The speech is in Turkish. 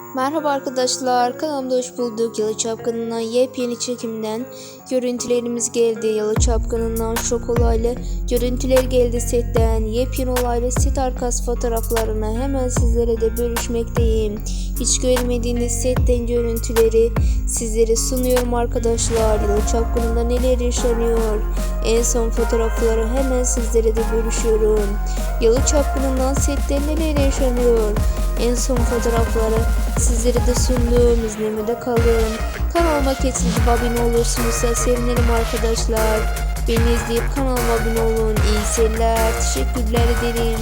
Merhaba arkadaşlar, kanalımda hoş bulduk. Yalı Çapkını'ndan yepyeni çekimden görüntülerimiz geldi. Yalı Çapkını'ndan şok olaylı görüntüler geldi setten. Yepyeni olaylı set arkası fotoğraflarını hemen sizlere de bölüşmekteyim. Hiç görmediğiniz setten görüntüleri sizlere sunuyorum arkadaşlar. Yalı Çapkını'nda neler yaşanıyor? En son fotoğrafları hemen sizlere de bölüşüyorum. Yalı Çapkını'ndan sette neler yaşanıyor? En son fotoğrafları sizlere de sundum. İzlemede kalın. Kanalıma kesinlikle abone olursunuz. Sevinirim arkadaşlar. Beni izleyip kanalıma abone olun. İyi seyirler. Teşekkürler ederim.